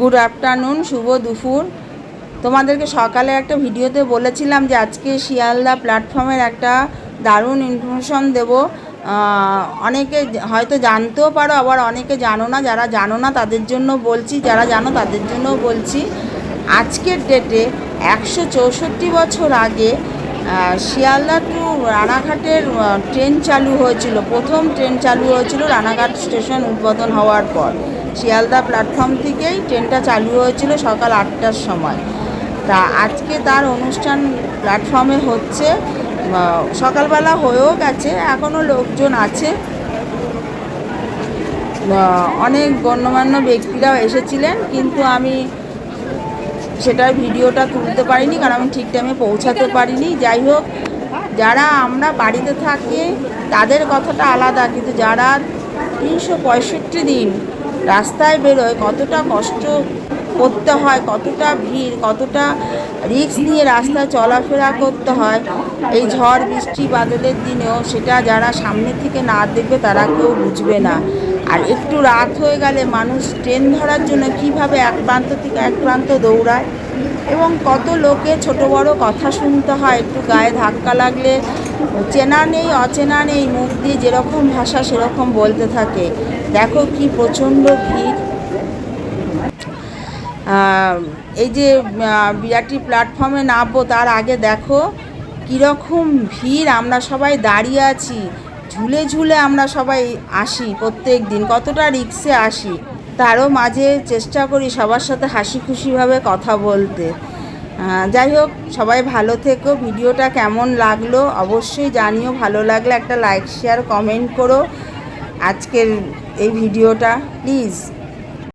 Good afternoon, শুভ দুপুর। তোমাদেরকে সকালে একটা ভিডিওতে বলেছিলাম যে আজকে শিয়ালদা প্ল্যাটফর্মের একটা দারুণ ইনফরমেশন দেব। অনেকে হয়তো জানতেও পারো, আবার অনেকে জানো না, যারা জানো না তাদের জন্য বলছি, যারা জানো তাদের জন্যও বলছি। আজকের ডেটে একশো চৌষট্টি বছর আগে শিয়ালদা টু রানাঘাটের ট্রেন চালু হয়েছিল। প্রথম ট্রেন চালু হয়েছিল রানাঘাট স্টেশন উদ্বোধন হওয়ার পর। শিয়ালদা প্ল্যাটফর্ম থেকেই ট্রেনটা চালু হয়েছিল সকাল আটটার সময়। তা আজকে তার অনুষ্ঠান প্ল্যাটফর্মে হচ্ছে। সকালবেলা হয়েও গেছে এখনও লোকজন আছে। অনেক গণ্যমান্য ব্যক্তিরাও এসেছিলেন, কিন্তু আমি সেটার ভিডিওটা তুলতে পারিনি, কারণ আমি ঠিক টাইমে পৌঁছাতে পারিনি। যাই হোক, যারা আমরা বাড়িতে থাকি, তাদের কথাটা আলাদা, কিন্তু যারা তিনশো পঁয়ষট্টি দিন রাস্তায় বেরোয়, কতটা কষ্ট করতে হয়, কতটা ভিড়, কতটা রিস্ক নিয়ে রাস্তায় চলাফেরা করতে হয়, এই ঝড় বৃষ্টি বাদলের দিনেও সেটা যারা সামনে থেকে না দেখবে তারা কেউ বুঝবে না। আর একটু রাত হয়ে গেলে মানুষ ট্রেন ধরার জন্য কীভাবে এক প্রান্ত থেকে এক প্রান্ত দৌড়ায়? এবং কত লোকে ছোট বড় কথা শুনতে হয়, একটু গায়ে ধাক্কা লাগলে চেনা নেই, অচেনা নেই, মুখ দিয়ে যেরকম ভাষা সেরকম বলতে থাকে। দেখো কি প্রচণ্ড ভিড়। এই যে বিরাটি প্ল্যাটফর্মে নামবো, তার আগে দেখো কীরকম ভিড়, আমরা সবাই দাঁড়িয়ে আছি। ঝুলে ঝুলে আমরা সবাই আসি প্রত্যেক দিন, কতটা রিক্সে আসি। তারও মাঝে চেষ্টা করি সবার সাথে হাসি খুশিভাবে কথা বলতে। যাই হোক, সবাই ভালো থেকো। ভিডিওটা কেমন লাগল অবশ্যই জানিও, ভালো লাগলে একটা লাইক শেয়ার কমেন্ট করো। আজকের এই ভিডিওটা প্লিজ